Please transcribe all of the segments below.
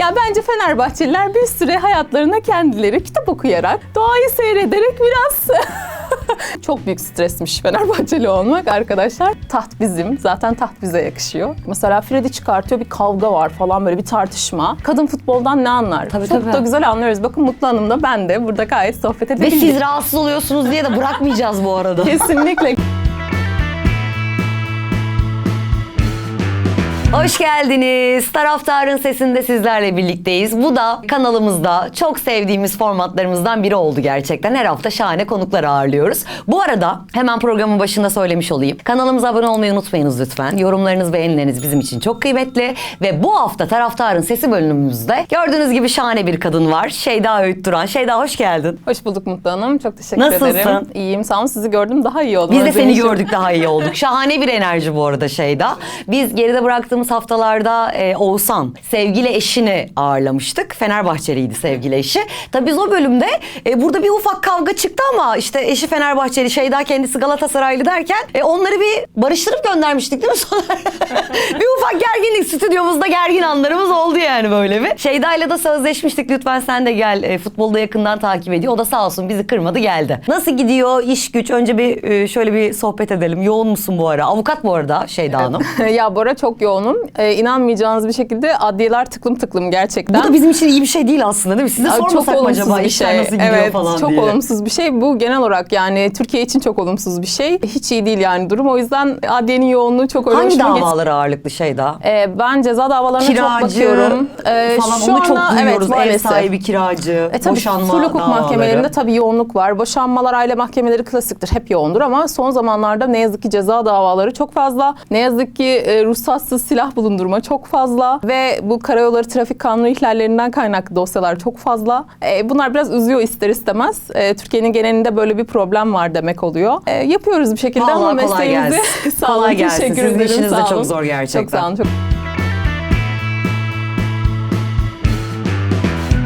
Ya bence Fenerbahçeliler bir süre hayatlarına kendileri kitap okuyarak, doğayı seyrederek biraz çok büyük stresmiş Fenerbahçeli olmak arkadaşlar. Taht bizim. Zaten taht bize yakışıyor. Mesela Freddy çıkartıyor bir kavga var falan böyle bir tartışma. Kadın futboldan ne anlar? Tabii, çok tabii. da güzel anlıyoruz. Bakın Mutlu Hanım da ben de burada gayet sohbet Ve edebildik. siz rahatsız oluyorsunuz diye de bırakmayacağız bu arada. Kesinlikle. Hoş geldiniz. Taraftarın sesinde sizlerle birlikteyiz. Bu da kanalımızda çok sevdiğimiz formatlarımızdan biri oldu gerçekten. Her hafta şahane konuklar ağırlıyoruz. Bu arada hemen programın başında söylemiş olayım. Kanalımıza abone olmayı unutmayınız lütfen. Yorumlarınız, beğenileriniz bizim için çok kıymetli. Ve bu hafta Taraftarın Sesi bölümümüzde gördüğünüz gibi şahane bir kadın var. Şeyda Öğüt Duran. Şeyda hoş geldin. Hoş bulduk Mutlu Hanım. Çok teşekkür Nasılsın? ederim. İyiyim. Sağ olun. Sizi gördüm. Daha iyi oldum. Biz de seni gördük daha iyi olduk. Şahane bir enerji bu arada Şeyda. Biz geride bıraktığımız haftalarda e, Oğuzhan sevgili eşini ağırlamıştık. Fenerbahçeliydi sevgili eşi. Tabii biz o bölümde e, burada bir ufak kavga çıktı ama işte eşi Fenerbahçeli, Şeyda kendisi Galatasaraylı derken e, onları bir barıştırıp göndermiştik değil mi sonra? bir ufak gerginlik stüdyomuzda gergin anlarımız oldu yani böyle bir. Şeyda ile de sözleşmiştik lütfen sen de gel e, futbolda yakından takip ediyor. O da sağ olsun bizi kırmadı geldi. Nasıl gidiyor iş güç? Önce bir e, şöyle bir sohbet edelim. Yoğun musun bu ara? Avukat bu arada Şeyda Hanım. ya Bora çok yoğunum. Ee, inanmayacağınız bir şekilde adliyeler tıklım tıklım gerçekten. Bu da bizim için iyi bir şey değil aslında değil mi? Size sormasak mı acaba işler nasıl gidiyor evet, falan çok diye. olumsuz bir şey. Bu genel olarak yani Türkiye için çok olumsuz bir şey. Hiç iyi değil yani durum. O yüzden adliyenin yoğunluğu çok öyle Hangi davalar ağırlıklı Şeyda? Ee, ben ceza davalarına çok Kiracı bakıyorum. Ee, falan şu onu çok anda- duyuyoruz. Ev maalesef. sahibi kiracı, E tabii boşanma full hukuk davaları. mahkemelerinde tabii yoğunluk var. Boşanmalar, aile mahkemeleri klasiktir. Hep yoğundur ama son zamanlarda ne yazık ki ceza davaları çok fazla. Ne yazık ki e, ruhsatsız silah bulundurma çok fazla. Ve bu karayolları trafik kanunu ihlallerinden kaynaklı dosyalar çok fazla. E, bunlar biraz üzüyor ister istemez. E, Türkiye'nin genelinde böyle bir problem var demek oluyor. E, yapıyoruz bir şekilde ama Vallahi kolay mesleğimizi... sağ olun, Kolay gelsin. teşekkür Sizin ederim. işiniz de çok zor gerçekten. Çok sağ olun. Çok...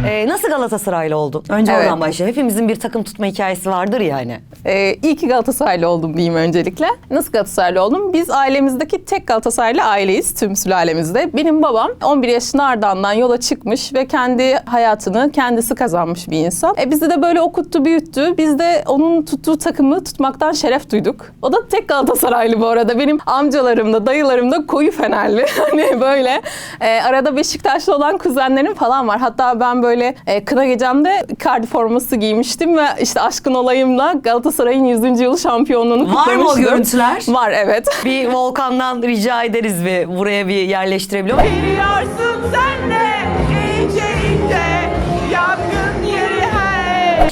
Ee, nasıl Galatasaraylı oldun? Önce Evet. oradan başlayalım. Hepimizin bir takım tutma hikayesi vardır yani. Ee, iyi ki Galatasaraylı oldum diyeyim öncelikle. Nasıl Galatasaraylı oldum? Biz ailemizdeki tek Galatasaraylı aileyiz tüm sülalemizde. Benim babam 11 yaşında Ardahan'dan yola çıkmış ve kendi hayatını kendisi kazanmış bir insan. E, bizi de böyle okuttu, büyüttü. Biz de onun tuttuğu takımı tutmaktan şeref duyduk. O da tek Galatasaraylı bu arada. Benim amcalarım da, dayılarım da koyu Fenerli. hani böyle. E, arada Beşiktaşlı olan kuzenlerim falan var. Hatta ben böyle e, kına gecemde Icardi forması giymiştim ve işte aşkın olayımla Galatasaray'ın 100. yıl şampiyonluğunu Var mı o görüntüler? Var evet. Bir Volkan'dan rica ederiz bir buraya bir yerleştirebiliyor muyum? Biliyorsun sen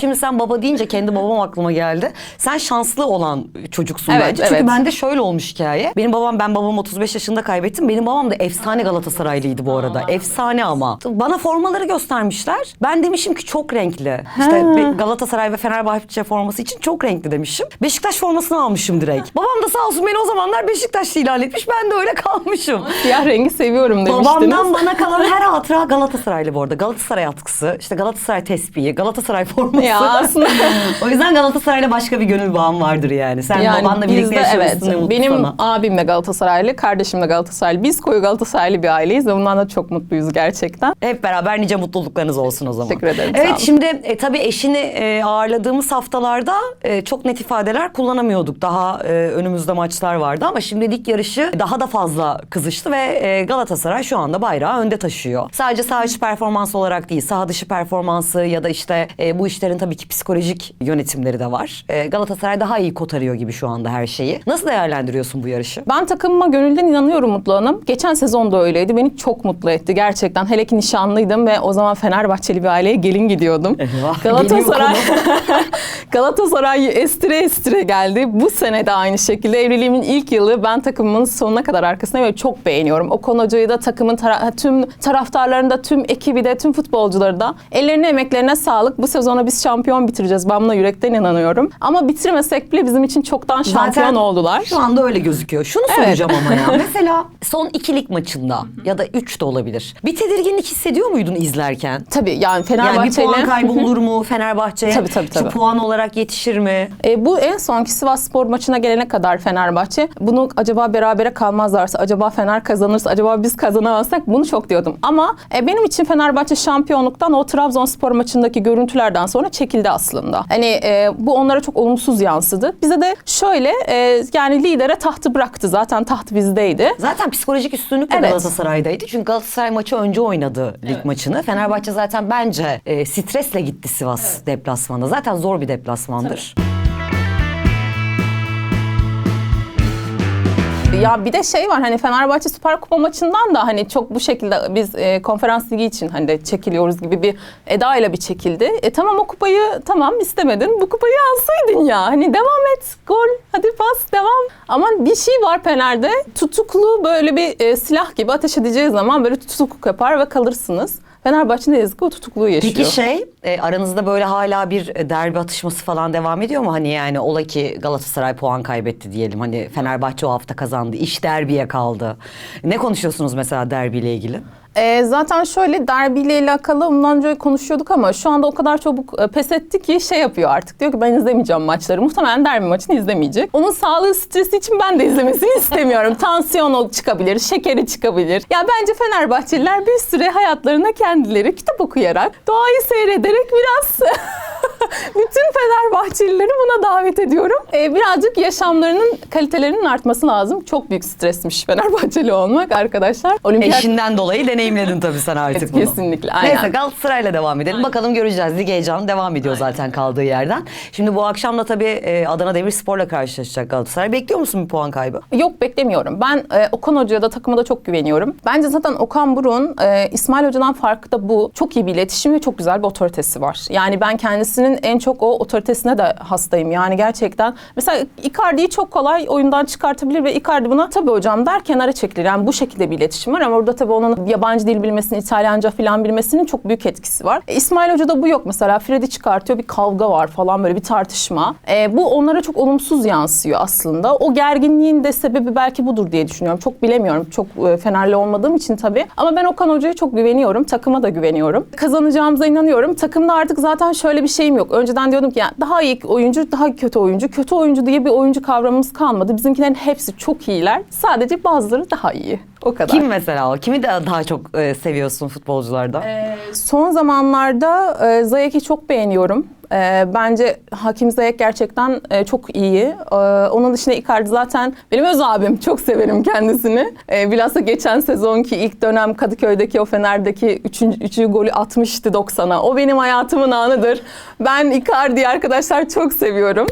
Şimdi sen baba deyince kendi babam aklıma geldi. Sen şanslı olan çocuksun Evet, bence. Çünkü evet. bende şöyle olmuş hikaye. Benim babam ben babamı 35 yaşında kaybettim. Benim babam da efsane Galatasaraylıydı bu arada. Efsane ama. Bana formaları göstermişler. Ben demişim ki çok renkli. İşte Be- Galatasaray ve Fenerbahçe forması için çok renkli demişim. Beşiktaş formasını almışım direkt. Babam da sağ olsun beni o zamanlar Beşiktaşlı ilan etmiş. Ben de öyle kalmışım. Siyah rengi seviyorum demiştiniz. Babamdan bana kalan her hatıra Galatasaraylı bu arada. Galatasaray atkısı, işte Galatasaray tespihi, Galatasaray forması. Ya aslında- o yüzden Galatasaray'la başka bir gönül bağım vardır yani. Sen Yani babanla birlikte yaşamışsın evet. Benim sana. abim de Galatasaraylı, kardeşim de Galatasaraylı. Biz koyu Galatasaraylı bir aileyiz ve bundan da çok mutluyuz gerçekten. Hep beraber nice mutluluklarınız olsun o zaman. Teşekkür ederim, Evet şimdi e, tabii eşini e, ağırladığımız haftalarda e, çok net ifadeler kullanamıyorduk. Daha e, önümüzde maçlar vardı ama şimdi lig yarışı daha da fazla kızıştı ve e, Galatasaray şu anda bayrağı önde taşıyor. Sadece saha içi performans olarak değil, saha dışı performansı ya da işte e, bu işlerin tabii ki psikolojik yönetimleri de var. E, Galatasaray daha iyi kotarıyor gibi şu anda her şeyi. Nasıl değerlendiriyorsun bu yarışı? Ben takımıma gönülden inanıyorum Mutlu Hanım. Geçen sezon da öyleydi. Beni çok mutlu etti gerçekten. Hele ki nişanlıydım ve o zaman Fenerbahçeli bir aileye gelin gidiyordum. Eyvah, Galatasaray Galatasaray estire estire geldi. Bu sene de aynı şekilde evliliğimin ilk yılı ben takımımın sonuna kadar arkasındayım ve çok beğeniyorum. Okan Hoca'yı da takımın tara- tüm taraftarlarını da tüm ekibi de tüm futbolcuları da ellerine emeklerine sağlık. Bu sezona biz şampiyon bitireceğiz. Ben buna yürekten inanıyorum. Ama bitirmesek bile bizim için çoktan şampiyon oldular. Şu anda öyle gözüküyor. Şunu Evet. soracağım ama ya. Mesela son ikilik maçında ya da üç de olabilir. Bir tedirginlik hissediyor muydun izlerken? Tabii yani Yani bir puan ile kaybı olur mu Fenerbahçe'ye? Tabii, tabii, Şu tabii. puan olarak yetişir mi? E, bu en sonki Sivas Spor maçına gelene kadar Fenerbahçe bunu acaba berabere kalmazlarsa, acaba Fener kazanırsa, acaba biz kazanamazsak bunu çok diyordum. Ama e, benim için Fenerbahçe şampiyonluktan o Trabzonspor maçındaki görüntülerden sonra çekildi aslında. Hani e, bu onlara çok olumsuz yansıdı. Bize de şöyle e, yani lidere tahtı bıraktı. Zaten taht bizdeydi. Zaten psikolojik üstünlük de Evet. Galatasaray'daydı. Çünkü Galatasaray maçı önce oynadı lig maçını. Fenerbahçe zaten bence e, stresle gitti Sivas deplasmanına. Zaten zor bir deplasmandır. Ya bir de şey var hani Fenerbahçe Süper Kupa maçından da hani çok bu şekilde biz e, konferans ligi için hani de çekiliyoruz gibi bir eda ile bir çekildi. E tamam o kupayı tamam istemedin. Bu kupayı alsaydın ya. Hani devam et. Gol. Hadi pas devam. Ama bir şey var Fener'de. Tutuklu böyle bir e, silah gibi ateş edeceği zaman böyle tutukluk yapar ve kalırsınız. Fenerbahçe ne yazık ki o tutukluğu yaşıyor. Peki şey e, aranızda böyle hala bir e, derbi atışması falan devam ediyor mu? Hani yani ola ki Galatasaray puan kaybetti diyelim. Hani Fenerbahçe o hafta kazandı. İş derbiye kaldı. Ne konuşuyorsunuz mesela derbiyle ilgili? E, zaten şöyle derbiyle alakalı ondan önce konuşuyorduk ama şu anda o kadar çabuk e, pes etti ki şey yapıyor artık. Diyor ki ben izlemeyeceğim maçları. Muhtemelen derbi maçını izlemeyecek. Onun sağlığı stresi için ben de izlemesini istemiyorum. Tansiyonu çıkabilir, şekeri çıkabilir. Ya bence Fenerbahçeliler bir süre hayatlarına kendileri kitap okuyarak, doğayı seyrederek biraz bütün Fenerbahçelileri buna davet ediyorum. E, birazcık yaşamlarının kalitelerinin artması lazım. Çok büyük stresmiş Fenerbahçeli olmak arkadaşlar. Olimpiyat Eşinden dolayı deneyimledin tabii sen artık Evet, bunu. kesinlikle, aynen. Neyse Galatasaray'la devam edelim. Bakalım göreceğiz. Lig heyecanı devam ediyor zaten kaldığı yerden. Şimdi bu akşam da tabii e, Adana Demirspor'la karşılaşacak Galatasaray. Bekliyor musun bir puan kaybı? Yok beklemiyorum. Ben e, Okan Hoca'ya da takıma da çok güveniyorum. Bence zaten Okan Buruk'un e, İsmail Hoca'dan farkı da bu. Çok iyi bir iletişim ve çok güzel bir otoritesi var. Yani ben kendisinin en çok o otoritesine de hastayım. Yani gerçekten mesela Icardi'yi çok kolay oyundan çıkartabilir ve Icardi buna tabii hocam der kenara çekilir. Yani bu şekilde bir iletişim var ama orada tabii onun yabancı dil bilmesinin, İtalyanca falan bilmesinin çok büyük etkisi var. E, İsmail Hoca'da bu yok. Mesela Fred'i çıkartıyor bir kavga var falan böyle bir tartışma. E, bu onlara çok olumsuz yansıyor aslında. O gerginliğin de sebebi belki budur diye düşünüyorum. Çok bilemiyorum. Çok e, Fenerli olmadığım için tabii. Ama ben Okan Hoca'ya çok güveniyorum. Takıma da güveniyorum. Kazanacağımıza inanıyorum. Takımda artık zaten şöyle bir şeyim yok. Önceden diyordum ki yani daha iyi oyuncu, daha kötü oyuncu. Kötü oyuncu diye bir oyuncu kavramımız kalmadı. Bizimkilerin hepsi çok iyiler. Sadece bazıları daha iyi. O kadar. Kim mesela o? Kimi de daha çok e, seviyorsun futbolcularda? Son zamanlarda e, Zayek'i çok beğeniyorum. E, bence Hakim Zayek gerçekten e, çok iyi. E, onun dışında Icardi zaten benim öz abim. Çok severim kendisini. E, bilhassa geçen sezonki ilk dönem Kadıköy'deki o Fener'deki üçüncü, üçüncü golü atmıştı 90'a. O benim hayatımın anıdır. Ben Icardi'yi arkadaşlar çok seviyorum.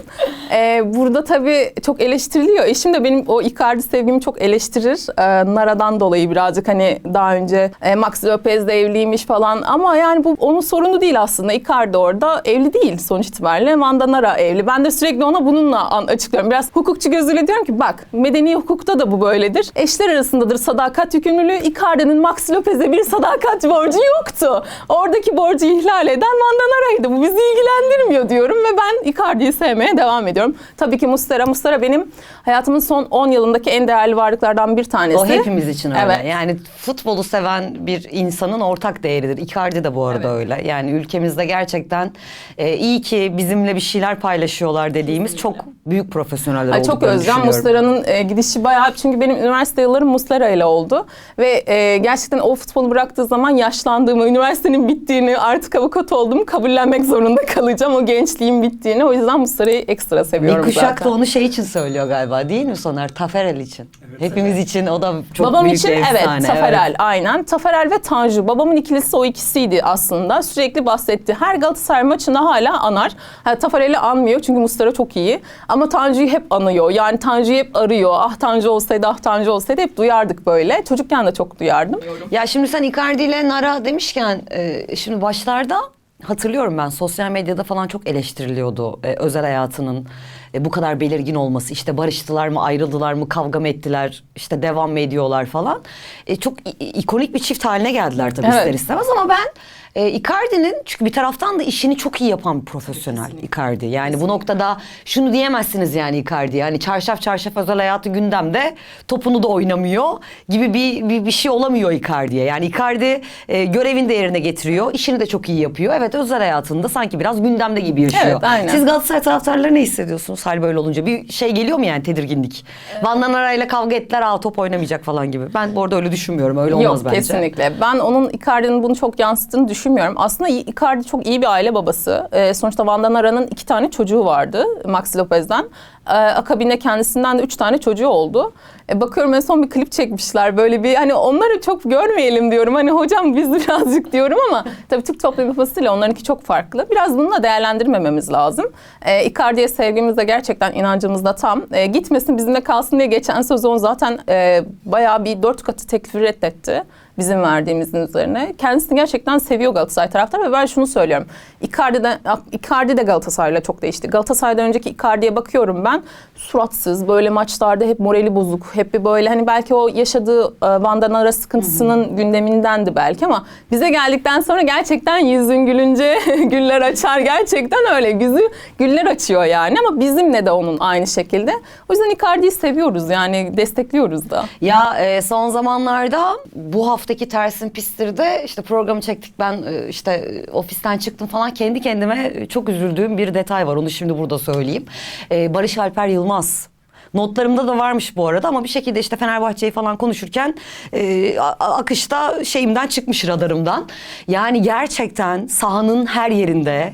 E, burada tabii çok eleştiriliyor. Eşim de benim o Icardi sevgimi çok eleştirir. E, Nara'dan dolayı birazcık hani daha önce e, Max Lopez'le evliymiş falan. Ama yani bu onun sorunu değil aslında. Icardi orada evli değil sonuç itibariyle. Vanda Nara evli. Ben de sürekli ona bununla açıklıyorum. Biraz hukukçu gözüyle diyorum ki bak medeni hukukta da bu böyledir. Eşler arasındadır sadakat yükümlülüğü. Icardi'nin Max Lopez'e bir sadakat borcu yoktu. Oradaki borcu ihlal eden Vanda Nara'ydı. Bu bizi ilgilendirmiyor diyorum ve ben Icardi'yi sevmeye devam ediyorum. Tabii ki Mustera. Mustera benim hayatımın son 10 yılındaki en değerli varlıklardan bir tanesi. O hepimiz için öyle. Evet. Yani futbolu seven bir insanın ortak değeridir. Icardi de bu arada öyle. Yani ülkemizde gerçekten e, iyi ki bizimle bir şeyler paylaşıyorlar dediğimiz çok büyük profesyoneller Ay çok özlem. Muslera'nın e, gidişi bayağı çünkü benim üniversite yıllarım Muslera ile oldu ve e, gerçekten o futbolu bıraktığı zaman yaşlandığımı, üniversitenin bittiğini, artık avukat olduğumu kabullenmek zorunda kalacağım. O gençliğin bittiğini. O yüzden Muslera'yı ekstra seviyorum Bir kuşak zaten. da onu şey için söylüyor galiba değil mi Soner? Taferel için. Hepimiz için o da çok Babam büyük için bir efsane. evet Taferel aynen. Taferel ve Tanju. Babamın ikilisi o ikisiydi aslında. Sürekli bahsetti. Her Galatasaray maçında hala anar. Ha, Taferel'i anmıyor çünkü Mustara çok iyi. Ama Tanju'yu hep anıyor. Yani Tanju'yu hep arıyor. Ah Tanju olsaydı, ah Tanju olsaydı hep duyardık böyle. Çocukken de çok duyardım. Ya şimdi sen Icardi ile Nara demişken e, şimdi başlarda hatırlıyorum ben sosyal medyada falan çok eleştiriliyordu e, özel hayatının e, bu kadar belirgin olması. İşte barıştılar mı, ayrıldılar mı, kavga mı ettiler, işte devam mı ediyorlar falan. E, çok ikonik bir çift haline geldiler tabii Evet. ister istemez ama ben e, Icardi'nin çünkü bir taraftan da işini çok iyi yapan bir profesyonel Icardi. Yani bu noktada şunu diyemezsiniz yani Icardi. Yani çarşaf çarşaf özel hayatı gündemde topunu da oynamıyor gibi bir, bir, bir şey olamıyor Icardi'ye. Yani Icardi e, görevini de yerine getiriyor. işini de çok iyi yapıyor. Evet özel hayatında sanki biraz gündemde gibi yaşıyor. Evet, aynen. Siz Galatasaray taraftarları ne hissediyorsunuz hal böyle olunca? Bir şey geliyor mu yani tedirginlik? Van Aray'la kavga ettiler aa top oynamayacak falan gibi. Ben bu arada öyle düşünmüyorum. Öyle olmaz Yok bence. kesinlikle. Ben onun Icardi'nin bunu çok yansıttığını düşünmüyorum. Aslında Icardi çok iyi bir aile babası. Ee, sonuçta Van Danara'nın iki tane çocuğu vardı Maxi Lopez'den. Ee, akabinde kendisinden de üç tane çocuğu oldu. E, bakıyorum en son bir klip çekmişler böyle bir hani onları çok görmeyelim diyorum. Hani hocam biz birazcık diyorum ama tabii Türk toplum yapısıyla onlarınki çok farklı. Biraz bununla değerlendirmememiz lazım. E, Icardi'ye sevgimiz de gerçekten inancımız da tam. E, gitmesin bizimle kalsın diye geçen sezon zaten e, bayağı bir dört katı teklifi reddetti bizim verdiğimizin üzerine. Kendisini gerçekten seviyor Galatasaray taraftarı ve ben şunu söylüyorum. Icardi de, Icardi de Galatasaray'la çok değişti. Galatasaray'dan önceki Icardi'ye bakıyorum ben. Suratsız, böyle maçlarda hep morali bozuk. Hep bir böyle hani belki o yaşadığı e, Van Danara sıkıntısının gündemindendi belki ama bize geldikten sonra gerçekten yüzün gülünce güller açar. Gerçekten öyle. Yüzü güller açıyor yani ama bizimle de onun aynı şekilde. O yüzden Icardi'yi seviyoruz yani destekliyoruz da. Ya e, son zamanlarda bu haftaki Tersin Pistir'de işte programı çektik ben e, işte e, ofisten çıktım falan kendi kendime e, çok üzüldüğüm bir detay var onu şimdi burada söyleyeyim. Barış Alper Yılmaz. Notlarımda da varmış bu arada ama bir şekilde işte Fenerbahçe'yi falan konuşurken e, akışta şeyimden çıkmış radarımdan. Yani gerçekten sahanın her yerinde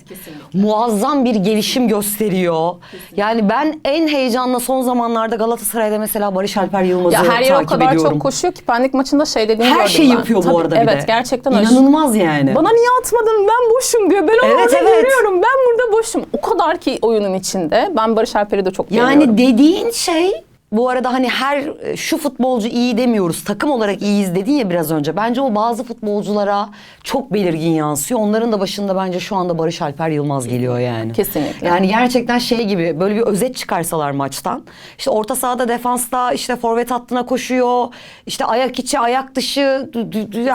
muazzam bir gelişim gösteriyor. Yani ben en heyecanla son zamanlarda Galatasaray'da mesela Barış Alper Yılmaz'ı Ya her yer o takip kadar ediyorum. çok koşuyor ki pendik maçında şey dediğini Her ben. yapıyor bu Tabii, arada bir evet, de. gerçekten öyle. İnanılmaz yani. Bana niye atmadın ben boşum diyor. Ben Evet, orada evet. yürüyorum ben burada boşum. O kadar ki oyunun içinde. Ben Barış Alper'i de çok beğeniyorum. Yani dediğin şey bu arada hani her e, şu futbolcu iyi demiyoruz. Takım olarak iyiyiz dedin ya biraz önce. Bence o bazı futbolculara çok belirgin yansıyor. Onların da başında bence şu anda Barış Alper Yılmaz geliyor yani. Kesinlikle. Yani gerçekten şey gibi böyle bir özet çıkarsalar maçtan. İşte orta sahada defansta işte forvet hattına koşuyor. İşte ayak içi ayak dışı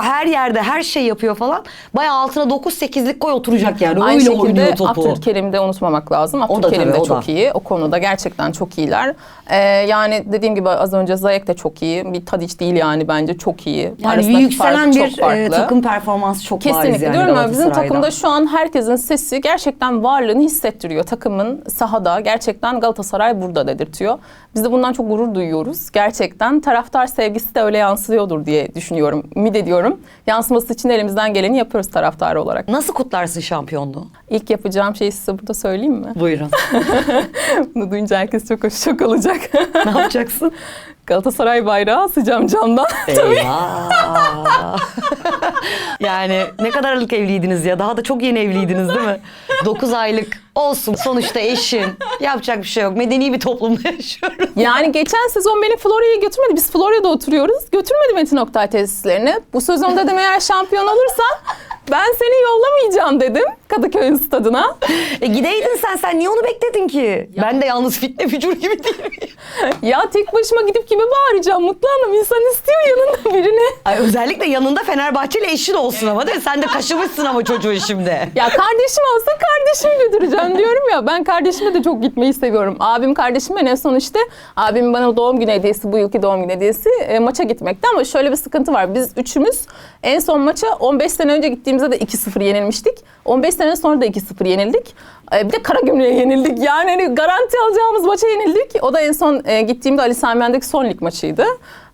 her yerde her şey yapıyor falan. Bayağı altına 9-8'lik gol oturacak yani. Aynı Öyle şekilde oynuyor topu. Abdülkerim'i de unutmamak lazım. Abdülkerim de çok da. iyi. O konuda gerçekten çok iyiler. Ee, yani dediğim gibi az önce Zayek de çok iyi. Bir Tadic değil yani bence çok iyi. Yani yükselen bir e, takım performansı çok bariz Kesinlikle yani diyorum ya bizim takımda şu an herkesin sesi gerçekten varlığını hissettiriyor. Takımın sahada gerçekten Galatasaray burada dedirtiyor. Biz de bundan çok gurur duyuyoruz. Gerçekten taraftar sevgisi de öyle yansıyordur diye düşünüyorum. Ümit ediyorum. Yansıması için elimizden geleni yapıyoruz taraftar olarak. Nasıl kutlarsın şampiyonluğu? İlk yapacağım şeyi size burada söyleyeyim mi? Buyurun. Bunu duyunca herkes çok hoş olacak. Ne yapacaksın? Galatasaray bayrağı asacağım camdan. Eyvah. yani ne kadarlık evliydiniz ya? Daha da çok yeni evliydiniz değil mi? 9 aylık olsun. Sonuçta eşin. Yapacak bir şey yok. Medeni bir toplumda yaşıyoruz. Yani geçen sezon beni Florya'ya götürmedi. Biz Florya'da oturuyoruz. Götürmedi Metin Oktay tesislerine. Bu sezon dedim eğer şampiyon olursan ben seni yollamayacağım dedim Kadıköy'ün stadına. E gideydin sen. Sen niye onu bekledin ki? Ben de yalnız fitne fücur gibi değil miyim? ya tek başıma gidip kime bağıracağım Mutlu Hanım? İnsan istiyor yanında birini. Ay, özellikle yanında Fenerbahçeli eşin olsun ama değil mi? Sen de kaşımışsın ama çocuğu şimdi. Ya kardeşim olsa kardeşimi götüreceğim diyorum ya. Ben kardeşime de çok gitmeyi seviyorum. Abim kardeşim en son işte abim bana doğum günü hediyesi bu yılki doğum günü hediyesi e, maça gitmekti ama şöyle bir sıkıntı var. Biz üçümüz en son maça 15 sene önce gittiğimizde de 2-0 yenilmiştik. 15 sene sonra da 2-0 yenildik. E, bir de Karagümrük'e yenildik. Yani hani garanti alacağımız maça yenildik. O da en son e, gittiğimde Ali Sami Yen'deki son lig maçıydı.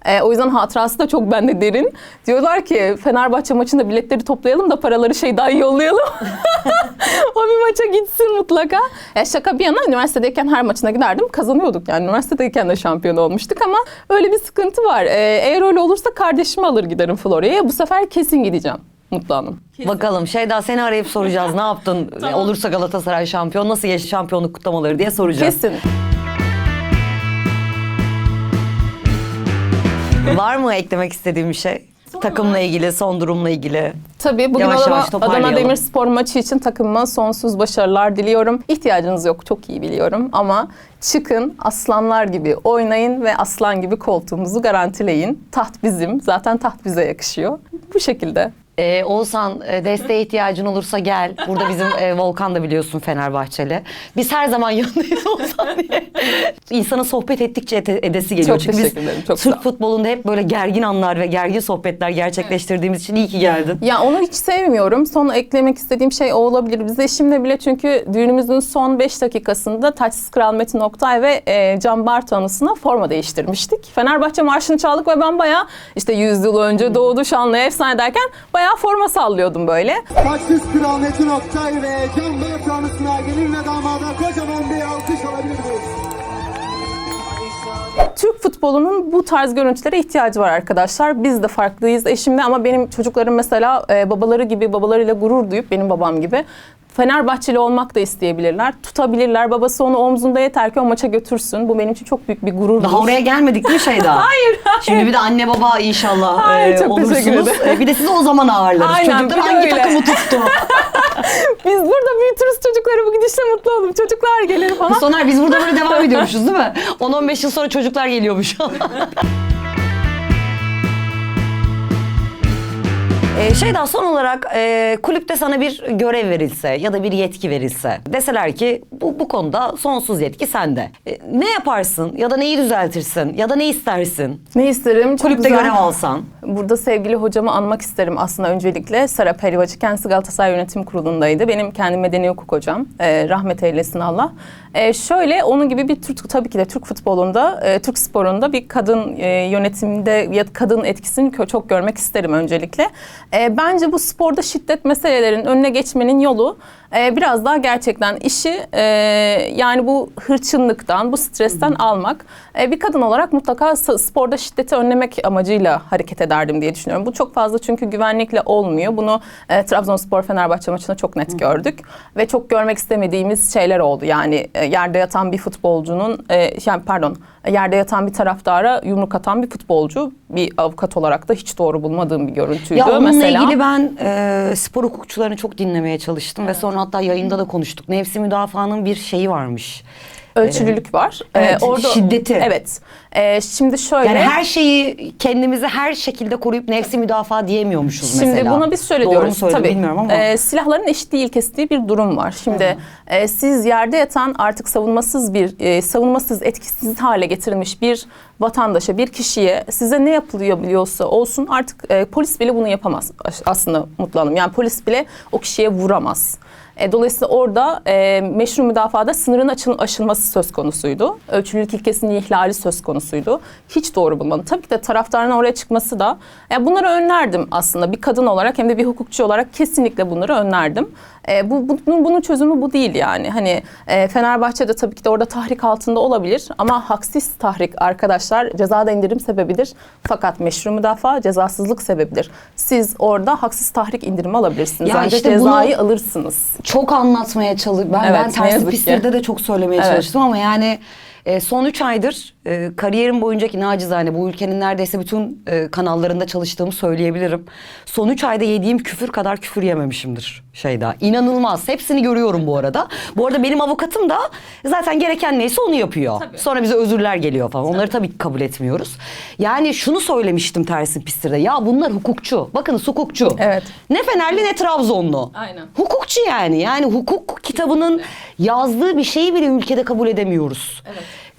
E, o yüzden hatırası da çok bende derin. Diyorlar ki Fenerbahçe maçında biletleri toplayalım da paraları şey daha yollayalım. o bir maça gitsin mutlaka. Ya şaka bir yana üniversitedeyken her maçına giderdim. Kazanıyorduk yani. Üniversitedeyken de şampiyon olmuştuk ama öyle bir sıkıntı var. E, eğer öyle olursa kardeşimi alır giderim Florya'ya. Bu sefer kesin gideceğim. Mutlu Hanım. Bakalım Şeyda seni arayıp soracağız. Ne yaptın? Olursa Galatasaray şampiyon nasıl geçti şampiyonluk kutlamaları diye soracağız. Kesin. Var mı eklemek istediğim bir şey? Takımla ilgili, son durumla ilgili. Tabii bugün Yavaş Adana, yavaş toparlayalım. Adana Demirspor maçı için takımıma sonsuz başarılar diliyorum. İhtiyacınız yok çok iyi biliyorum ama çıkın aslanlar gibi oynayın ve aslan gibi koltuğumuzu garantileyin. Taht bizim. Zaten taht bize yakışıyor. Bu şekilde. Ee, Oğuzhan e, desteğe ihtiyacın olursa gel. Burada bizim e, Volkan da biliyorsun Fenerbahçeli. Biz her zaman yanındayız Oğuzhan diye. İnsana sohbet ettikçe ete- edesi geliyor. Çok Çünkü biz teşekkür ederim, çok sağ Türk ol. futbolunda hep böyle gergin anlar ve gergin sohbetler gerçekleştirdiğimiz için iyi ki geldin. Ya onu hiç sevmiyorum. Son eklemek istediğim şey o olabilir. Biz eşimle bile çünkü düğünümüzün son 5 dakikasında Taçsız Kral Metin Oktay ve e, Can Bartu anısına forma değiştirmiştik. Fenerbahçe marşını çaldık ve ben bayağı işte 100 yıl önce doğdu şanlı efsane derken bayağı forma sallıyordum böyle. Taçsız Kral Metin Oktay ve Can Bartu anısına gelin ve damada kocaman bir alkış alabilir miyiz? Türk futbolunun bu tarz görüntülere ihtiyacı var arkadaşlar. Biz de farklıyız eşimle ama benim çocuklarım mesela e, babaları gibi babalarıyla gurur duyup benim babam gibi Fenerbahçeli olmak da isteyebilirler. Tutabilirler. Babası onu omzunda yeter ki o maça götürsün. Bu benim için çok büyük bir gururdur. Daha oraya gelmedik değil mi Şeyda? Hayır, hayır. Şimdi bir de anne baba inşallah Hayır, e, çok olursunuz. E, bir de sizi o zaman ağırlarız. Aynen, Çocuklar hangi öyle. takımı tuttu? Biz burada büyütürüz çocukları bu gidişle mutlu olun. Çocuklar gelir falan. Soner biz burada böyle devam ediyormuşuz değil mi? 10-15 yıl sonra çocuklar geliyormuş. Ee, Şeyda son olarak e, kulüpte sana bir görev verilse ya da bir yetki verilse deseler ki bu, bu konuda sonsuz yetki sende. E, ne yaparsın ya da neyi düzeltirsin ya da ne istersin? Ne isterim? Çok Kulüpte güzel. görev alsan. Burada sevgili hocamı anmak isterim aslında öncelikle. Serap Helvacı kendisi Galatasaray Yönetim Kurulu'ndaydı. Benim kendi medeni hukuk hocam. Ee, rahmet eylesin Allah. Ee, şöyle onun gibi bir Türk tabii ki de Türk futbolunda, e, Türk sporunda bir kadın e, yönetimde ya kadın etkisini çok görmek isterim öncelikle. Ee, bence bu sporda şiddet meselelerinin önüne geçmenin yolu e, biraz daha gerçekten işi e, yani bu hırçınlıktan, bu stresten almak. E, bir kadın olarak mutlaka sporda şiddeti önlemek amacıyla hareket ederdim diye düşünüyorum. Bu çok fazla çünkü güvenlikle olmuyor. Bunu e, Trabzonspor Fenerbahçe maçında çok net gördük ve çok görmek istemediğimiz şeyler oldu. Yani e, yerde yatan bir futbolcunun e, yani pardon yerde yatan bir taraftara yumruk atan bir futbolcu bir avukat olarak da hiç doğru bulmadığım bir görüntüydü. Ya onunla Mesela, ilgili ben e, spor hukukçularını çok dinlemeye çalıştım ve sonra hatta yayında da konuştuk. Nefsi müdafaanın bir şeyi varmış. ölçülülük var. Evet, şiddeti. Evet. E, şimdi şöyle. Yani her şeyi kendimizi her şekilde koruyup nefsi müdafaa diyemiyormuşuz Şimdi mesela. buna biz şöyle Doğru diyoruz. mu söyledim Tabii. bilmiyorum ama. e, silahların eşit değil kestiği bir durum var. Şimdi e, siz yerde yatan artık savunmasız bir e, savunmasız etkisiz hale getirilmiş bir vatandaşa, bir kişiye size ne yapılıyor biliyorsa olsun artık e, polis bile bunu yapamaz as- aslında Mutlu Hanım. Yani polis bile o kişiye vuramaz. E, dolayısıyla orada e, meşru müdafada sınırın açıl- aşılması söz konusuydu. Ölçülülük ilkesinin ihlali söz konusuydu. Hiç doğru bulmadım. Tabii ki de taraftarın oraya çıkması da e, bunları önlerdim aslında. Bir kadın olarak hem de bir hukukçu olarak kesinlikle bunları önlerdim. E, bu, bu- bunun, bunun çözümü bu değil yani. Hani e, Fenerbahçe de tabii ki de orada tahrik altında olabilir ama haksız tahrik arkadaşlar cezada indirim sebebidir. Fakat meşru müdafaa cezasızlık sebebidir. Siz orada haksız tahrik indirimi alabilirsiniz. Ya Ancak işte bunu- cezayı alırsınız. Çok anlatmaya çalış ben Evet, ben tersi pistlerde de çok söylemeye Evet. çalıştım ama yani e, son üç aydır e, kariyerim boyuncaki nacizane bu ülkenin neredeyse bütün e, kanallarında çalıştığımı söyleyebilirim. Son üç ayda yediğim küfür kadar küfür yememişimdir şeyda. İnanılmaz. Hepsini görüyorum bu arada. Bu arada benim avukatım da zaten gereken neyse onu yapıyor. Sonra bize özürler geliyor falan. Onları tabii kabul etmiyoruz. Yani şunu söylemiştim tersin pistirde. Ya bunlar hukukçu. Bakınız hukukçu. Evet. Ne Fenerli ne Trabzonlu. Aynen. Hukukçu yani. Yani hukuk kitabının yazdığı bir şeyi bile ülkede kabul edemiyoruz.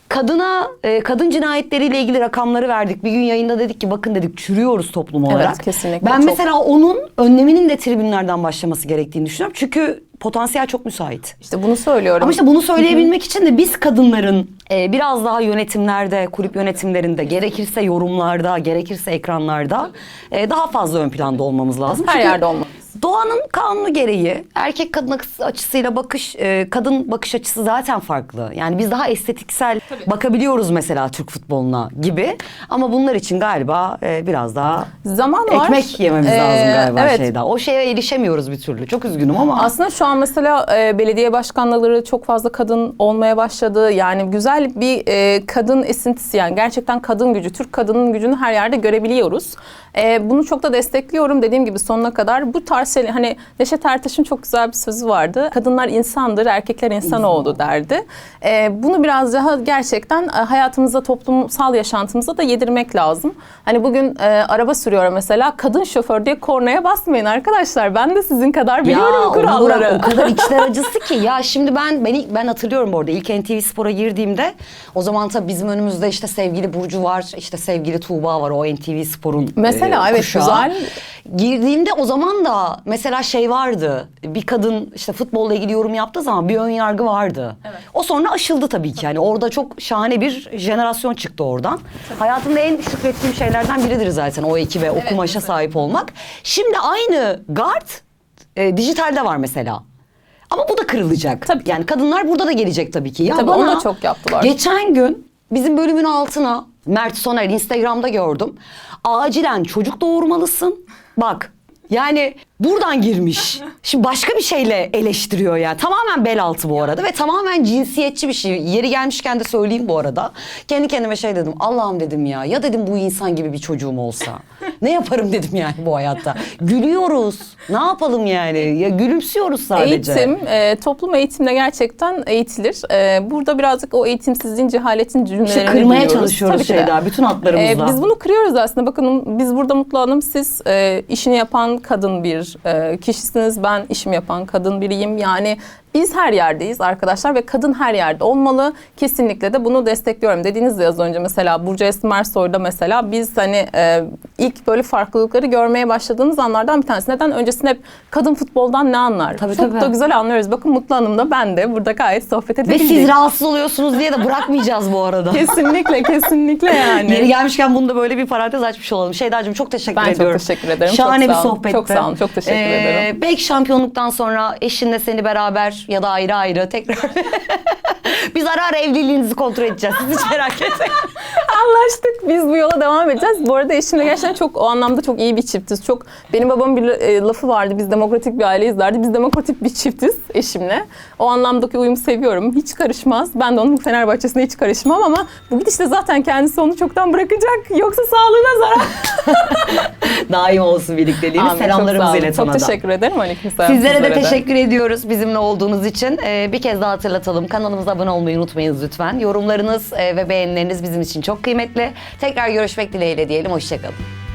Kadına, e, kadın cinayetleriyle ilgili rakamları verdik. Bir gün yayında dedik ki bakın dedik çürüyoruz toplum Evet, olarak. kesinlikle, Ben çok. mesela onun önleminin de tribünlerden başlaması gerektiğini düşünüyorum. Çünkü potansiyel çok müsait. İşte bunu söylüyorum. Ama işte bunu söyleyebilmek için de biz kadınların e, biraz daha yönetimlerde, kulüp yönetimlerinde, gerekirse yorumlarda, gerekirse ekranlarda e, daha fazla ön planda olmamız lazım. her Çünkü yerde olmalıyız. Doğanın kanunu gereği erkek kadın açısı- açısıyla bakış, e, kadın bakış açısı zaten farklı. Yani biz daha estetiksel bakabiliyoruz mesela Türk futboluna gibi. Ama bunlar için galiba e, biraz daha Zaman var. ekmek yememiz Ee, lazım galiba evet. şeyden. O şeye erişemiyoruz bir türlü. Çok üzgünüm ama. Aslında şu an mesela e, belediye başkanları çok fazla kadın olmaya başladı. Yani güzel bir e, kadın esintisi yani gerçekten kadın gücü, Türk kadının gücünü her yerde görebiliyoruz. E, bunu çok da destekliyorum dediğim gibi sonuna kadar. Bu tarz şeyler hani Neşet Ertaş'ın çok güzel bir sözü vardı. Kadınlar insandır, erkekler insanoğlu derdi. E, bunu biraz daha gerçekten e, hayatımıza, toplumsal yaşantımıza da yedirmek lazım. Hani bugün e, araba sürüyorum mesela kadın şoför diye kornaya basmayın arkadaşlar. Ben de sizin kadar biliyorum onu kuralları. bırak, o kadar içler acısı ki. Ya şimdi ben ben, ilk- ben hatırlıyorum bu arada ilk NTV Spor'a girdiğimde o zaman tabii bizim önümüzde işte sevgili Burcu var, işte sevgili Tuğba var o NTV Spor'un Mesela e, evet, kuşağı. güzel. Girdiğimde o zaman da mesela şey vardı. Bir kadın işte futbolla ilgili yorum yaptığı zaman bir ön yargı vardı. O sonra aşıldı tabii ki. Yani orada çok şahane bir jenerasyon çıktı oradan. Hayatımda en şükrettiğim şeylerden biridir zaten o ekibe, o kumaşa sahip olmak. Şimdi aynı guard e, dijitalde var mesela. Ama bu da kırılacak. Tabii ki. Yani kadınlar burada da gelecek tabii ki. Ya Tabii, onu da çok yaptılar. Geçen gün bizim bölümün altına Mert Soner Instagram'da gördüm. Acilen çocuk doğurmalısın. Bak yani buradan girmiş. Şimdi başka bir şeyle eleştiriyor yani. Tamamen bel altı bu arada ve tamamen cinsiyetçi bir şey. Yeri gelmişken de söyleyeyim bu arada. Kendi kendime şey dedim. Allah'ım dedim ya. Ya dedim bu insan gibi bir çocuğum olsa. ne yaparım dedim yani bu hayatta. Gülüyoruz. Ne yapalım yani? Ya gülümsüyoruz sadece. Eğitim, e, toplum eğitimle gerçekten eğitilir. E, burada birazcık o eğitimsizliğin, cehaletin cümlelerini İşte kırmaya duyuyoruz. çalışıyoruz Tabii. Şeyda bütün hatlarımızla. E, biz bunu kırıyoruz aslında. Bakın biz burada Mutlu Hanım, siz e, işini yapan kadın bir e, kişisiniz. Ben işimi yapan kadın biriyim. Yani biz her yerdeyiz arkadaşlar ve kadın her yerde olmalı. Kesinlikle de bunu destekliyorum. Dediğiniz de az önce mesela Burcu Esmersoy'da mesela biz hani e, ilk böyle farklılıkları görmeye başladığımız anlardan bir tanesi. Neden? Öncesinde hep kadın futboldan ne anlar? Tabii, Çok tabii. da güzel anlıyoruz. Bakın Mutlu Hanım da ben de burada gayet sohbet Ve edebildik. siz rahatsız oluyorsunuz diye de bırakmayacağız bu arada. Kesinlikle, kesinlikle yani. Yeri gelmişken bunu da böyle bir parantez açmış olalım. Şeydacığım çok teşekkür Ben çok ediyorum. teşekkür ederim. Şahane Çok bir sağ olun. sohbetti. Çok sağ olun. Çok teşekkür ederim. Belki şampiyonluktan sonra eşinle seni beraber ya da ayrı ayrı tekrar biz ara ara evliliğinizi kontrol edeceğiz. Siz hiç merak etmeyin. Anlaştık. Biz bu yola devam edeceğiz. Bu arada eşimle gerçekten çok o anlamda çok iyi bir çiftiz. Çok benim babamın bir e, lafı vardı. Biz demokratik bir aileyiz derdi. Biz demokratik bir çiftiz eşimle. O anlamdaki uyumu seviyorum. Hiç karışmaz. Ben de onun Fenerbahçe'sine hiç karışmam ama bu gidişle zaten kendisi onu çoktan bırakacak. Yoksa sağlığına zarar. Daim olsun olun. ilet ona Çok teşekkür ederim. Aleykümselam. Sizlere de teşekkür ediyoruz bizimle olduğunuz için. Ee, bir kez daha hatırlatalım. Kanalımıza abone olmayı unutmayınız lütfen. Yorumlarınız e, ve beğenileriniz bizim için çok kıymetli. Tekrar görüşmek dileğiyle diyelim. Hoşçakalın.